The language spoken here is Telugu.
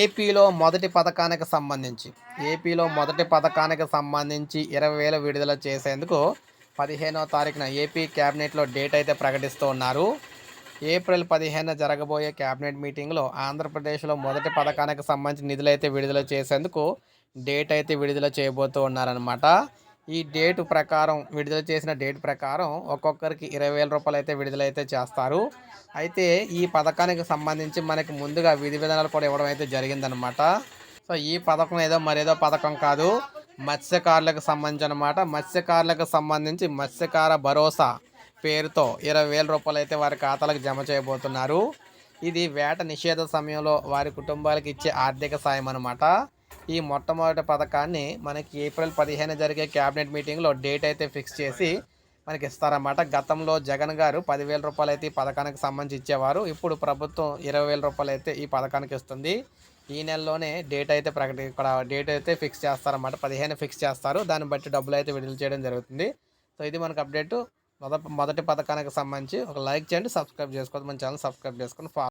ఏపీలో మొదటి పథకానికి సంబంధించి ఏపీలో మొదటి పథకానికి సంబంధించి ఇరవై వేల విడుదల చేసేందుకు పదిహేనో తారీఖున ఏపీ క్యాబినెట్లో డేట్ అయితే ప్రకటిస్తూ ఉన్నారు. ఏప్రిల్ పదిహేను జరగబోయే క్యాబినెట్ మీటింగ్లో ఆంధ్రప్రదేశ్లో మొదటి పథకానికి సంబంధించి నిధులైతే విడుదల చేసేందుకు డేట్ అయితే విడుదల చేయబోతూ ఉన్నారనమాట ఈ డేట్ ప్రకారం విడుదల చేసిన డేట్ ప్రకారం ఒక్కొక్కరికి ఇరవై వేల రూపాయలు అయితే విడుదలైతే చేస్తారు. అయితే ఈ పథకానికి సంబంధించి మనకి ముందుగా విధి విధానాలు కూడా ఇవ్వడం అయితే జరిగిందనమాట సో ఈ పథకం ఏదో మరేదో పథకం కాదు. మత్స్యకారులకు సంబంధించి అనమాట మత్స్యకారులకు సంబంధించి మత్స్యకార భరోసా పేరుతో ఇరవై వేల రూపాయలు అయితే వారి ఖాతాలకు జమ చేయబోతున్నారు. ఇది వేట నిషేధ సమయంలో వారి కుటుంబాలకు ఇచ్చే ఆర్థిక సాయం అనమాట ఈ మొట్టమొదటి పథకాన్ని మనకి ఏప్రిల్ పదిహేను జరిగే క్యాబినెట్ మీటింగ్లో డేట్ అయితే ఫిక్స్ చేసి మనకి ఇస్తారన్నమాట. గతంలో జగన్ గారు పదివేల రూపాయలు అయితే ఈ పథకానికి సంబంధించి ఇచ్చేవారు. ఇప్పుడు ప్రభుత్వం ఇరవై వేల రూపాయలు అయితే ఈ పథకానికి ఇస్తుంది. ఈ నెలలోనే డేట్ అయితే ప్రకటి ఇక్కడ డేట్ అయితే ఫిక్స్ చేస్తారన్నమాట. పదిహేను ఫిక్స్ చేస్తారు. దాన్ని బట్టి డబ్బులు అయితే విడుదల చేయడం జరుగుతుంది. సో ఇది మనకు అప్డేట్. మొదటి మొదటి పథకానికి సంబంధించి ఒక లైక్ చేయండి సబ్స్క్రైబ్ చేసుకోవద్దు. మన ఛానల్ సబ్స్క్రైబ్ చేసుకొని ఫాలో